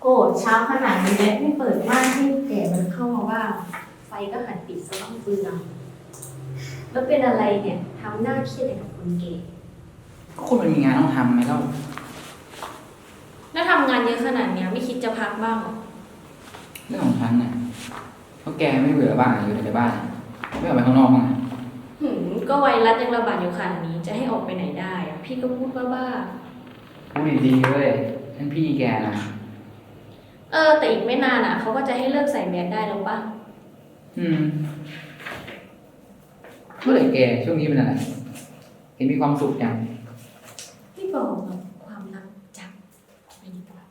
โกรธเช้าขนาดนี้แล้วไม่เปิดม่านให้แก่มันเข้ามาว่า ไฟก็หันปิดซะบ้างเปลืองแล้วเป็นอะไรเนี่ยทำหน้าเครียดอย่างกับคนเก๋ก็คนมันมีงานต้องทำไหมเล่าแล้วทำงานเยอะขนาดเนี้ยไม่คิดจะพักบ้างเหรอเรื่องของฉันน่ะเพราะแกไม่เบื่อบ้างอยู่แต่ในบ้านอะไม่ออกไปข้างนอกบ้างอะหืมก็ไวรัสยังระบาดอยู่ขนาดนี้จะให้ออกไปไหนได้อะพี่ก็พูดบ้าพูดดีๆเลยฉันพี่แกนะๆ เออ แต่อีกไม่นานอะเขาก็จะให้เลิกใส่แมสได้แล้วปะอืมเมื่อไหร่แกช่วงนี้เป็นอะไร เห็นมีความสุขจัง พี่บอกกับความรักจับไปดีกว่า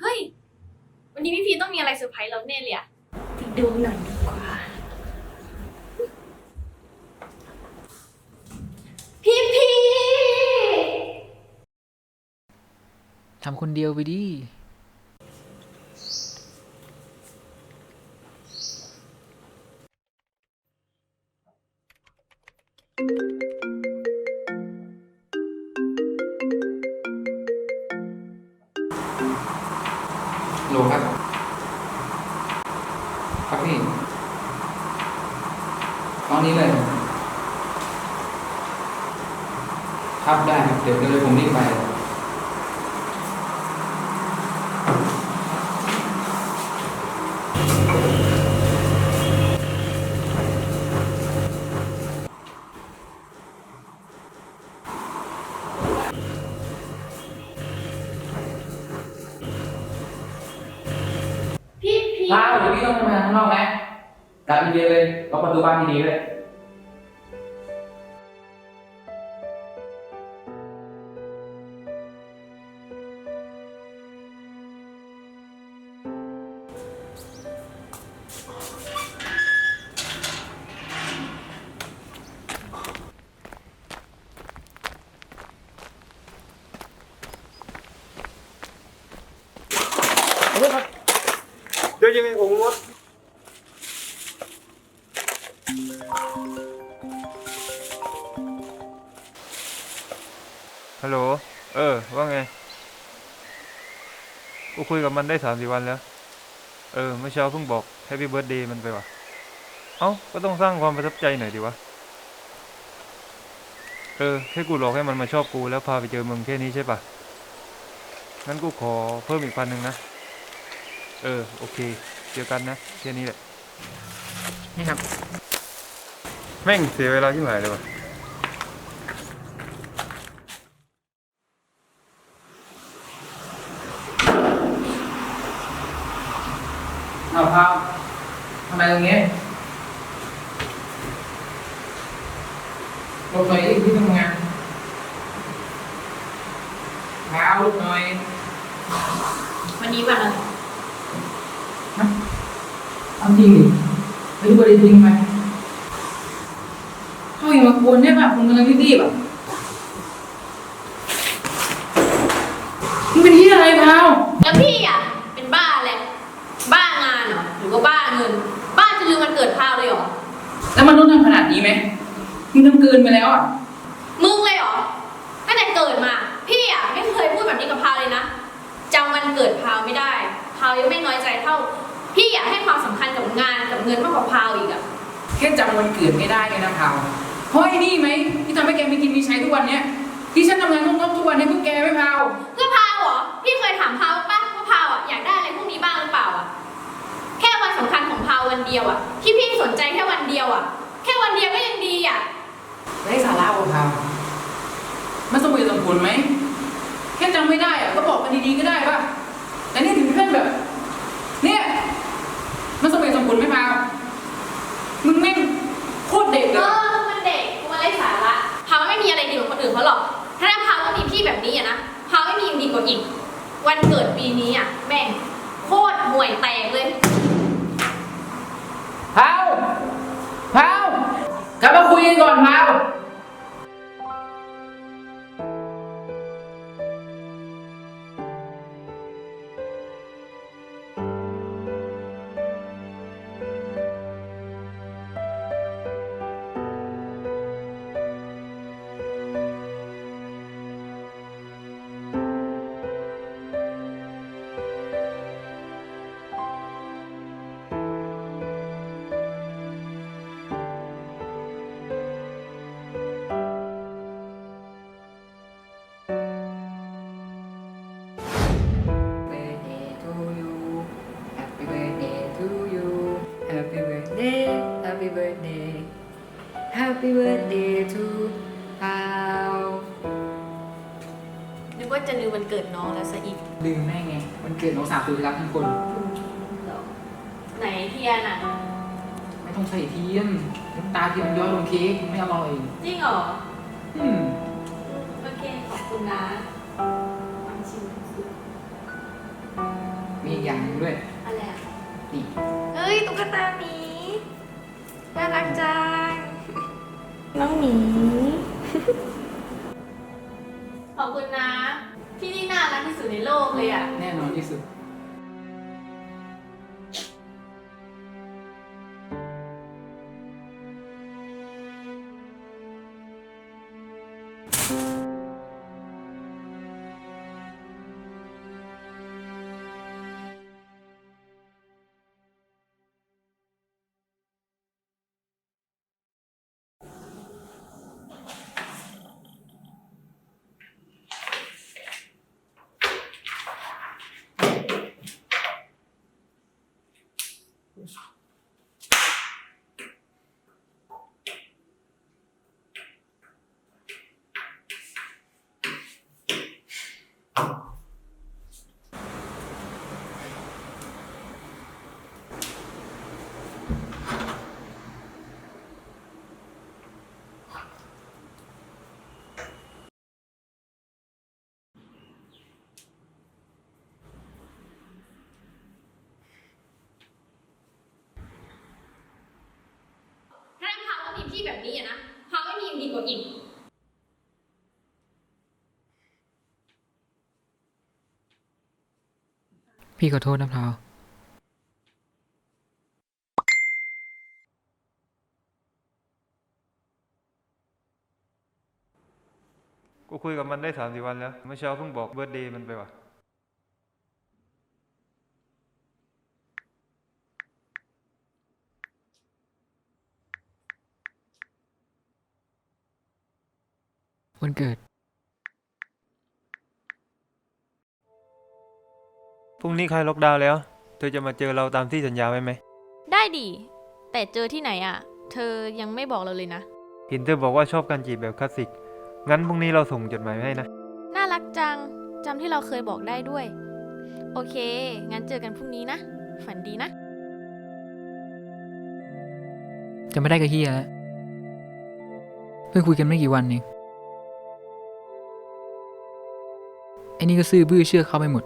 เฮ้ย วันนี้พี่พีชต้องมีอะไรเซอร์ไพรส์เราแน่เลยอะไปดูหน่อยดีกว่า พี่พีทำคนเดียวไปดิ ครับได้ครับเดี๋ยวเดี๋ยวผมรีบไปพี่พีลาเดี๋ยวพี่ต้องทำงานข้างนอกนะกลับดีๆเลยล็อกประตูบ้านดีๆเลย ฮัลโหล เออ ว่าไง กูคุยกับมันได้สามสี่วันแล้ว เออ เมื่อเช้าเพิ่งบอกแฮปปี้เบิร์ดเดย์มันไปว่ะ เอ้า ก็ต้องสร้างความประทับใจหน่อยดิวะ เออ แค่กูหลอกให้มันมาชอบกูแล้วพาไปเจอมึงแค่นี้ใช่ปะงั้นกูขอเพิ่มอีกพันหนึ่งนะ เออ โอเค เจอกันนะ แค่นี้แหละ นี่ครับ แม่งเสียเวลาที่หายเลยวะ เอาครับทำไมตรงนี้ลงหน่อยดิที่ทำงานเท้าลุกหน่อย วันนี้วันอะไร เอาจริงดิไม่รู้ประ เด็นจริงไหมเขาอย่ามากวนได้ป่ะคุณกำลังรีบๆอะมึงเป็นที่อะไรเท้าแล้วพี่อะเป็นบ้าอะไรบ้างานเหรอหรือว่าบ้าเงิน บ้าจะลืมวันเกิดพาวเลยเหรอ แล้วมันต้องทำขนาดนี้ไหมมึงทำเกินไปแล้วอะ มึงเลยเหรอ ตั้งแต่เกิดมา พี่อะไม่เคยพูดแบบนี้กับพาวเลยนะจำวันเกิดพาวไม่ได้ พาวยังไม่น้อยใจเท่า พี่อยากให้ความสำคัญกับงานกับเงินมากกว่าพาวอีกอะแค่จำวันเกิดไม่ได้เลยนะเท้าเพราะไอ้นี่ไหมที่ทำให้แกมีกินมีใช้ทุกวันเนี้ยที่ฉันทำงานต้องๆทุกวันให้พวกแกไม่พาวเพื่อพาวเหรอ พี่เคยถามพาวป่ะว่าพาวอะอยากได้อะไรพวกนี้บ้างหรือเปล่าอะแค่วันสำคัญของพาววันเดียวอะที่พี่สนใจแค่วันเดียวอะแค่วันเดียวก็ยังดีอะไร้สาระว่ะพาวมันสมเหตุสมผลไหมแค่จำไม่ได้อะก็บอกกันดีๆก็ได้ป่ะแต่นี่ถึงขั้นแบบ เนี่ย มันสมเหตุสมผลไหมพาวมึงแม่งโคตรเด็กเอเลยอมันเด็กมันไร้สาระพาวไม่มีอะไรดีกว่าคนอื่นเขาหรอก ถ้าพาวต้องมีพี่แบบนี้อะนะพาวไม่มีดีกว่าอีก วันเกิดปีนี้อะ Happy birthday to พาวนึกว่าจะลืมวันเกิดน้องแล้วซะอีก ลืมแม่ไง มันเกิดน้องสาวสุดที่รักทั้งคน ไหนเทียนอะ ไม่ต้องใส่เทียนน้ำตาเทียมย้อยลงเค้กมันไม่อร่อยจริงเหรอ อืมโอเค ขอบคุณนะลองชิมดูมีอีกอย่างหนึงด้วยอะไรอะนี่ เฮ้ย ตุ๊กตาหมี น่ารักจัง น้องหมี ขอบคุณนะพี่นี่น่ารักที่สุดในโลกเลยอะ แน่นอนที่สุดาวต้องมีพี่แบบนี้อะนะพาวไม่มีดีกว่าอีกพี่ขอโทษนะพราวกูคุยกับมันได้สามสี่วันแล้ว เมื่อเช้าเพิ่งบอกเบิร์ดเดย์มันไปว่ะ วันเกิด พรุ่งนี้ใครล็อกดาวน์แล้ว เธอจะมาเจอเราตามที่สัญญาไว้ไหม ได้ดิ แต่เจอที่ไหนอะ เธอยังไม่บอกเราเลยนะ เห็นเธอบอกว่าชอบการจีบแบบคลาสสิก งั้นพรุ่งนี้เราส่งจดหมายให้นะ น่ารักจัง จำที่เราเคยบอกได้ด้วย โอเค งั้นเจอกันพรุ่งนี้นะ ฝันดีนะ จะไม่ได้กับเฮียแล้วเพิ่งคุยกันไม่กี่วันเอง ไอ้นี่ก็ซื่อบื้อเชื่อเขาไปหมด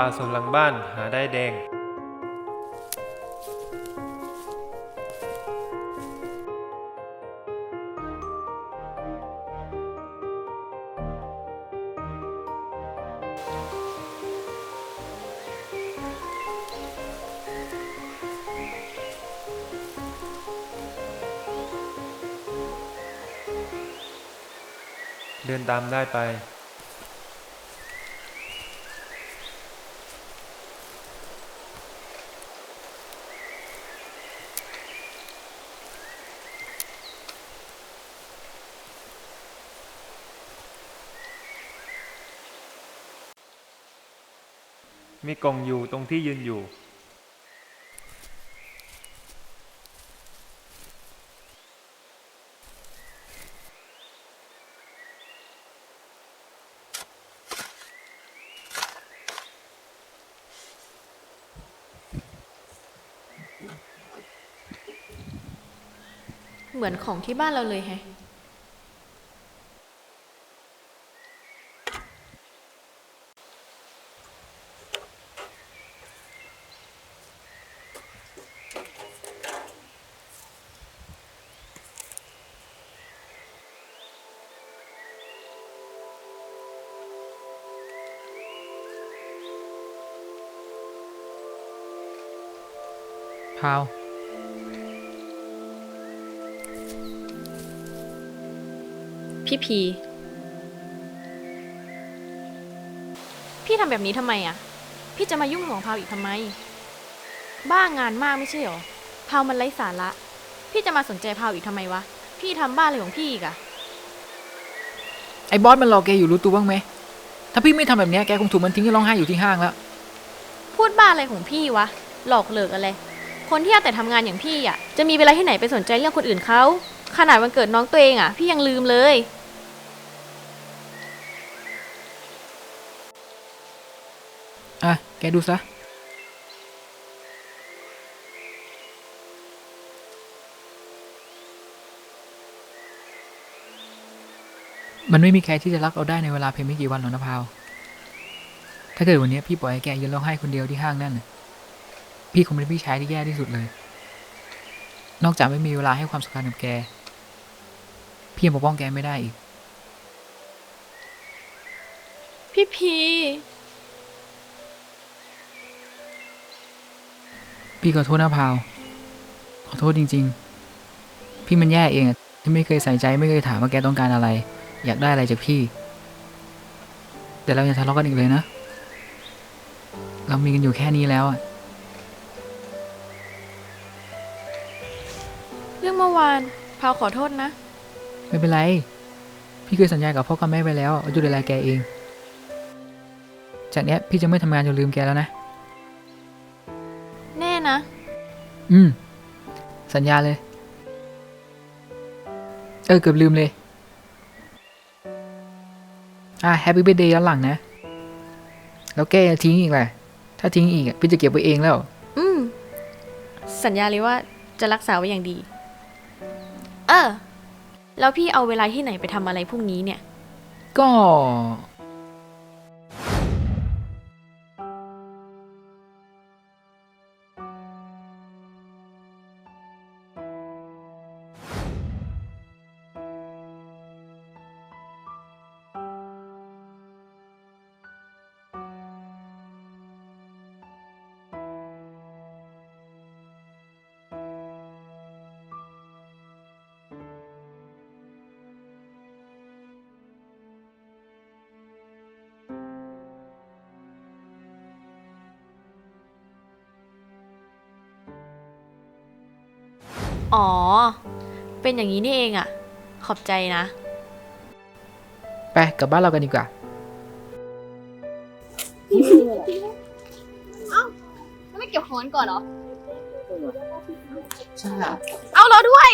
ป่าสวนหลังบ้านหาได้แดง เดินตามได้ไป มีกองอยู่ตรงที่ยืนอยู่ เหมือนของที่บ้านเราเลยแฮะ พาวพี่พี พี่ทำแบบนี้ทำไมอะ พี่จะมายุ่งของพาวอีกทำไม บ้างานมากไม่ใช่หรอ พาวมันไร้สาระ พี่จะมาสนใจพาวอีกทำไมวะ พี่ทำบ้าอะไรของพี่อีกอะไอ้บอสมันหลอกแกอยู่รู้ตัวบ้างไหม ถ้าพี่ไม่ทำแบบเนี้ยแกคงถูกมันทิ้งให้ร้องไห้อยู่ที่ห้างแล้ว พูดบ้าอะไรของพี่วะ หลอกเหลิกอะไร คนที่เอาแต่ทำงานอย่างพี่อะจะมีเวลาที่ไหนไปสนใจเรื่องคนอื่นเขาขนาดวันเกิดน้องตัวเองอะ พี่ยังลืมเลย อะ แกดูซะ มันไม่มีใครที่จะรักเราได้ในเวลาเพียงไม่กี่วันหรอกนะพาว ถ้าเกิดวันนี้พี่ปล่อยให้แกยืนร้องไห้คนเดียวที่ห้างนั่นน่ะ พี่คงเป็นพี่ชายที่แย่ที่สุดเลย นอกจากไม่มีเวลาให้ความสำคัญกับแก พี่ยังปกป้องแกไม่ได้อีก พี่พี พี่ขอโทษนะพาว ขอโทษจริง ๆ พี่มันแย่เองอะที่ไม่เคยใส่ใจไม่เคยถามว่าแกต้องการอะไร อยากได้อะไรจากพี่ แต่เราอย่าทะเลาะกันอีกเลยนะ เรามีกันอยู่แค่นี้แล้วอะ พาวขอโทษนะ ไม่เป็นไร พี่เคยสัญญากับพ่อกับแม่ไปแล้วว่าจะดูแลแกเอง จากเนี้ยพี่จะไม่ทำงานจนลืมแกแล้วนะ แน่นะ อืม สัญญาเลย เออ เกือบลืมเลย อะแฮปปี้เบ t ร์ a เดย์ย้อนหลังนะ แล้วแกจะทิ้งอีกแหละถ้าทิ้งอีกอะพี่จะเก็บไว้เองแล้ว อืม สัญญาเลยว่าจะรักษาไว้อย่างดี เออ แล้วพี่เอาเวลาที่ไหนไปทำอะไรพวกนี้เนี่ย ก็ อ๋อ เป็นอย่างนี้นี่เองอะขอบใจนะ ไปกลับบ้านเรากันดีกว่า ไม่เก็บของก่อนเหรอ ใช่แล้วเอาเราด้วย